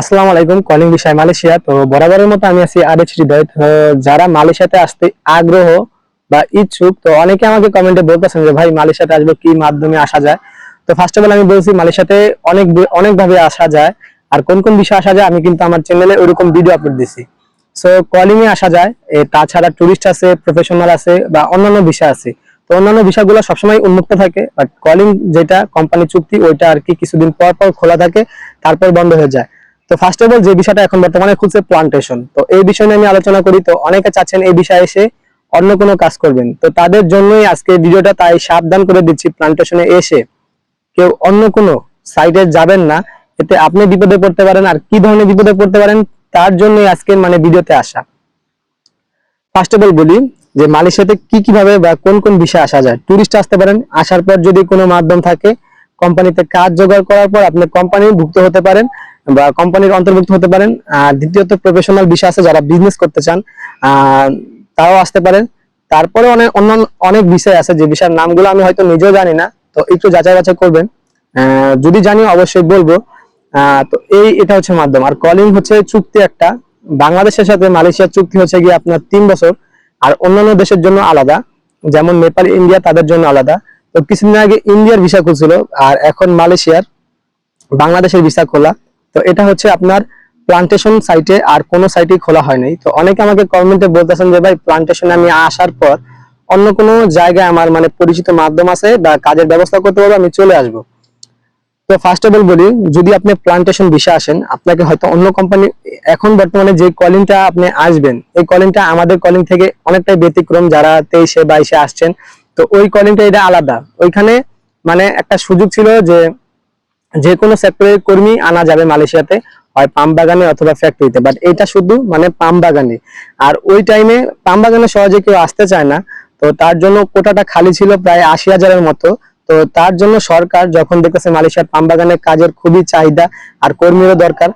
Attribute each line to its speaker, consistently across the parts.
Speaker 1: আসসালামু আলাইকুম কলিং বিষয় মালয়েশিয়া। তো বরাবরের মতো আমি আছি আর এইচ হৃদয় যারা মালয়েশিয়াতে আসতে আগ্রহ বা ইচ্ছুক, তো অনেকে আমাকে কমেন্টে বলতেছেন যে, ভাই, মালয়েশিয়াতে আসব কি মাধ্যমে আসা যায়? তো ফার্স্ট অফ অল আমি বলছি, মালয়েশিয়াতে অনেক অনেক ভাবে আসা যায়। আর কোন কোন বিষয়ে আসা যায়, আমি কিন্তু আমার চ্যানেলে ওইরকম ভিডিও আপলোড দিছি। সো কলিং এ আসা যায়। তাছাড়া টুরিস্ট আছে প্রফেশনাল আছে বা অন্যান্য বিষয় আছে। তো অন্যান্য বিষয়গুলো সবসময় উন্মুক্ত থাকে। বাট কলিং যেটা কোম্পানি চুক্তি, ওইটা আর কি কিছুদিন পর পর খোলা থাকে, তারপর বন্ধ হয়ে যায়। তো ফার্স্ট অফ অল যে বিষয়টা এখন বর্তমানে খুলছে প্লান্টেশন তো এই বিষয় নিয়ে আমি আলোচনা করি। তো অনেকে চাচ্ছেন এই বিষয়ে এসে অন্য কোনো কাজ করবেন। তো তাদের জন্যই আজকে ভিডিওটা তাই সাবধান করে দিচ্ছি প্লান্টেশনে এসে। কেউ অন্য কোনো সাইডে যাবেন না। এতে আপনি বিপদে পড়তে পারেন আর কি ধরনের বিপদে পড়তে পারেন তার জন্যই আজকে মানে ভিডিওতে আসা। ফার্স্ট অফ অল বলি যে মালয়েশিয়াতে কি কীভাবে বা কোন কোন বিষয়ে আসা যায়। টুরিস্ট আসতে পারেন, আসার পর যদি কোনো মাধ্যম থাকে কোম্পানিতে কাজ জোগাড় করার পর আপনি কোম্পানি ভুক্ত হতে পারেন। বা কোম্পানির অন্তর্ভুক্ত হতে পারেন। আর দ্বিতীয়ত প্রফেশনাল বিষয় আছে, যারা বিজনেস করতে চান তারাও আসতে পারেন। তারপরে অনেক অন্যান্য অনেক বিষয় আছে যে বিষয়ের নামগুলো আমি হয়তো নিজেও জানি না, তো একটু যাচাই বাছাই করবেন। যদি জানি অবশ্যই বলব। তো এই এটা হচ্ছে মাধ্যম। আর কলিং হচ্ছে চুক্তি একটা। বাংলাদেশের সাথে মালয়েশিয়ার চুক্তি হচ্ছে গিয়ে আপনার তিন বছর। আর অন্যান্য দেশের জন্য আলাদা। যেমন নেপাল, ইন্ডিয়া, তাদের জন্য আলাদা। তো কিছুদিন আগে ইন্ডিয়ার ভিসা খুলছিল, আর এখন মালয়েশিয়ার বাংলাদেশের ভিসা খোলা। তো এটা হচ্ছে আপনার প্লান্টেশন সাইটে আর কোনো সাইটে খোলা হয় নাই তো অনেকে আমাকে কমেন্টে বলতেছেন যে, ভাই প্লান্টেশনে আমি আসার পর অন্য কোনো জায়গায় আমার মানে পরিচিত মাধ্যম আছে বা কাজের ব্যবস্থা করতে পারব, আমি চলে আসব। তো ফার্স্ট অফ অল বলি, যদি আপনি প্লান্টেশন বিষয়ে আসেন, আপনাকে হয়তো অন্য কোম্পানি এখন বর্তমানে যে কলিংটা আপনি আসবেন, এই কলিংটা আমাদের কলিং থেকে অনেকটাই ব্যতিক্রম যারা তেইশে বাইশে আসছেন। তো ওই কলিংটা এটা আলাদা। ওইখানে মানে একটা সুযোগ ছিল যে যে কোনো সেক্টরের কর্মী আনা যাবে মালয়েশিয়াতে, হয় পাম বাগানে অথবা ফ্যাক্টরিতে বাট এটা শুধু মানে পাম বাগানে। আর ওই টাইমে পাম বাগানে সহজে কেউ আসতে চায় না, তো তার জন্য কোটাটা খালি ছিল প্রায় আশি হাজারের মতো। তো তার জন্য সরকার যখন দেখতেছে মালয়েশিয়ার পাম বাগানে কাজের খুবই চাহিদা আর কর্মীরও দরকার,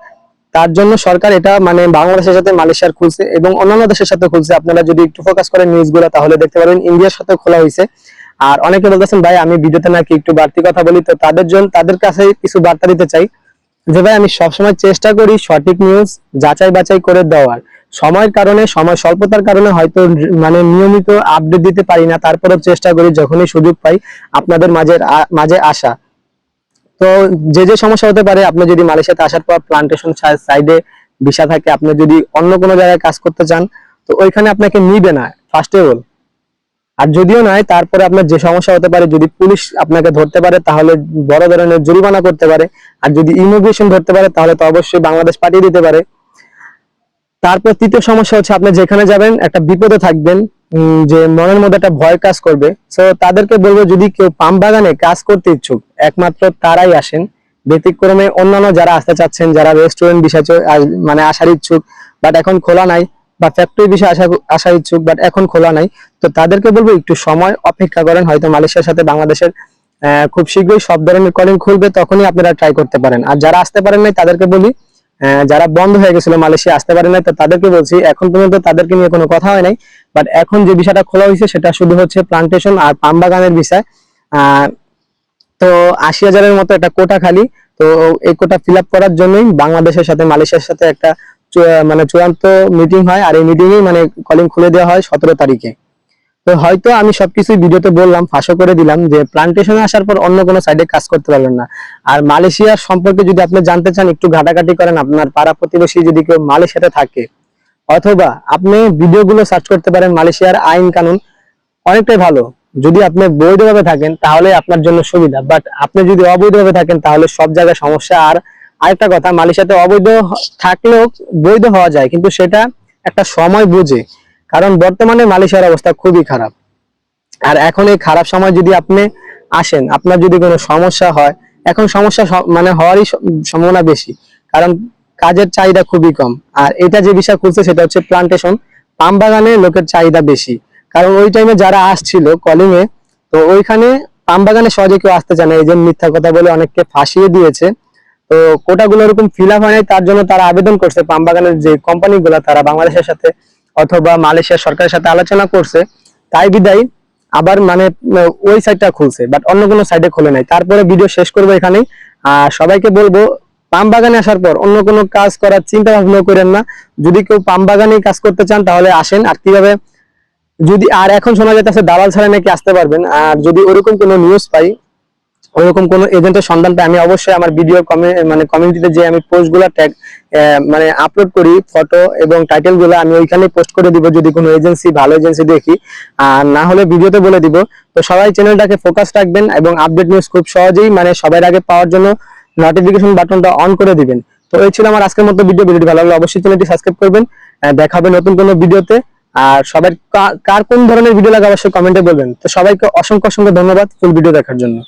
Speaker 1: তার জন্য সরকার এটা মানে বাংলাদেশের সাথে মালয়েশিয়ার খুলছে এবং অন্যান্য দেশের সাথে খুলছে। আপনারা যদি একটু ফোকাস করেন নিউজগুলো তাহলে দেখতে পারবেন ইন্ডিয়ার সাথে খোলা হয়েছে। আর অনেকে বলতেছেন, ভাই, আমি ভিডিওতে নাকি একটু বাড়তি কথা বলি। তো তাদের জন্য তাদের কাছে কিছু বার্তা দিতে চাই যে, ভাই, আমি সবসময় চেষ্টা করি সঠিক নিউজ যাচাই বাছাই করে দেওয়ার। সময়ের কারণে, সময় স্বল্পতার কারণে হয়তো মানে নিয়মিত আপডেট দিতে পারি না। তারপরেও চেষ্টা করি যখনই সুযোগ পাই আপনাদের মাঝে মাঝে আসা। তো যে যে সমস্যা হতে পারে, আপনি যদি মালয়েশিয়াতে আসার পর প্লান্টেশন সাইডে ভিসা থাকে, আপনি যদি অন্য কোনো জায়গায় কাজ করতে চান, তো ওইখানে আপনাকে নিবে না। ফার্স্ট অফ অল আর যদিও নয় তারপরে আপনার যে সমস্যা হতে পারে, যদি পুলিশ আপনাকে ধরতে পারে, তাহলে বড় ধরনের জরিমানা করতে পারে। আর যদি ইমিগ্রেশন ধরতে পারে, তাহলে তো অবশ্যই বাংলাদেশ পাঠিয়ে দিতে পারে। তারপর তৃতীয় সমস্যা হচ্ছে, আপনি যেখানে যাবেন, একটা বিপদে থাকবেন যে মনের মধ্যে একটা ভয় কাজ করবে। তো তাদেরকে বলব, যদি কেউ পাম বাগানে কাজ করতে ইচ্ছুক, একমাত্র তারাই আসেন। ব্যতিক্রমে অন্যান্য যারা আসতে চাচ্ছেন, যারা রেস্টুরেন্ট বিষয় মানে আসার ইচ্ছুক বাট এখন খোলা নাই বা ফ্যাক্টরি বিষয়ে আসা আসার ইচ্ছুক বাট এখন খোলা নাই। তো তাদেরকে বলব, একটু সময় অপেক্ষা করেন। হয়তো মালয়েশিয়ার সাথে বাংলাদেশের খুব শীঘ্রই সব ধরনের কলিং খুলবে, তখনই আপনারা ট্রাই করতে পারেন। আর যারা আসতে পারেন নাই, তাদেরকে বলি যারা বন্ধ হয়ে গেছিল মালয়েশিয়া, আসতে পারে নাই, তো তাদেরকে বলছি, এখন পর্যন্ত তাদেরকে নিয়ে কোনো কথা হয় নাই। বাট এখন যে বিষয়টা খোলা হয়েছে, সেটা শুধু হচ্ছে প্লান্টেশন আর পাম বাগানের বিষয়। তো আশি হাজারের মতো একটা কোটা খালি। তো এই কোটা ফিল করার জন্যই বাংলাদেশের সাথে, মালয়েশিয়ার সাথে একটা মানে চূড়ান্ত মিটিং হয় আর এই মিটিংয়ে মানে কলিং খুলে দেওয়া হয় সতেরো তারিখে। তো হয়তো আমি সবকিছু ভিডিওতে বললাম, ফাঁসও করে দিলাম যে প্লান্টেশনে আসার পর অন্য কোনো সাইডে কাজ করতে পারবেন না। আর মালয়েশিয়ার সম্পর্কে যদি আপনি জানতে চান, একটু ঘাটাঘাটি করেন, আপনার পাড়া প্রতিবেশী যদি কেউ মালয়েশিয়াতে থাকে। অথবা আপনি ভিডিওগুলো সার্চ করতে পারেন, মালয়েশিয়ার আইন কানুন অনেকটাই ভালো। যদি আপনি বৈধভাবে থাকেন, তাহলে আপনার জন্য সুবিধা। বাট আপনি যদি অবৈধভাবে থাকেন, তাহলে সব জায়গায় সমস্যা। আর আরেকটা কথা, মালয়েশিয়াতে অবৈধ থাকলেও বৈধ হওয়া যায়, কিন্তু সেটা একটা সময় বুঝে, কারণ বর্তমানে মালয়েশিয়ার অবস্থা খুবই খারাপ। আর এখন এই খারাপ সময় যদি আপনি আসেন, আপনার যদি কোনো সমস্যা হয়, এখন সমস্যা মানে হওয়ারই সম্ভাবনা বেশি, কারণ কাজের চাহিদা খুবই কম। আর এটা যে বিষয় খুলছে, সেটা হচ্ছে প্লান্টেশন পাম বাগানে লোকের চাহিদা বেশি। কারণ ওই টাইমে যারা আসছিল কলিং এ তো ওইখানে পাম বাগানে সহজে কেউ আসতে চায় না, এই যে মিথ্যা কথা বলে অনেককে ফাঁসিয়ে দিয়েছে। তো কোটাগুলো এরকম ফিল আপ হয় তার জন্য তারা আবেদন করছে। পাম বাগানের যে কোম্পানিগুলো, তারা বাংলাদেশের সাথে অথবা মালয়েশিয়ার সরকারের সাথে আলোচনা করছে। তাই বিদায়, আবার মানে ওই সাইডটা খুলছে বাট অন্য কোনো সাইডে খোলে নাই। তারপরে ভিডিও শেষ করব এখানেই। আর সবাইকে বলব পাম বাগানে আসার পর অন্য কোনো কাজ করার চিন্তা ভাবনা করেন না। যদি কেউ পাম বাগানে কাজ করতে চান, তাহলে আসেন। আর কীভাবে, যদি, আর এখন শোনা যাচ্ছে দালাল ছাড়া নাকি আসতে পারবেন। আর যদি ওরকম কোনো নিউজ পাই ওরকম কোনো এজেন্টের সন্ধান পাই, আমি অবশ্যই আমার ভিডিও মানে কমিউনিটিতে যে আমি পোস্টগুলো ট্যাগ মানে আপলোড করি ফটো এবং টাইটেলগুলো আমি ওইখানে পোস্ট করে দিব, যদি কোনো এজেন্সি ভালো এজেন্সি দেখি। আর না হলে ভিডিওতে বলে দিব। তো সবাই চ্যানেলটাকে ফোকাস রাখবেন এবং আপডেট নিউজ খুব সহজেই মানে সবার আগে পাওয়ার জন্য নোটিফিকেশন বাটনটা অন করে দিবেন। তো এই ছিল আমার আজকের মতো ভিডিও ভিডিওটি ভালো লাগলে অবশ্যই চ্যানেলটি সাবস্ক্রাইব করবেন। দেখা হবে নতুন কোনো ভিডিওতে আর সবাই কার কোন ধরনের ভিডিও লাগে অবশ্যই কমেন্টে বলবেন। তো সবাইকে অসংখ্য অসংখ্য ধন্যবাদ ফুল ভিডিও দেখার জন্য।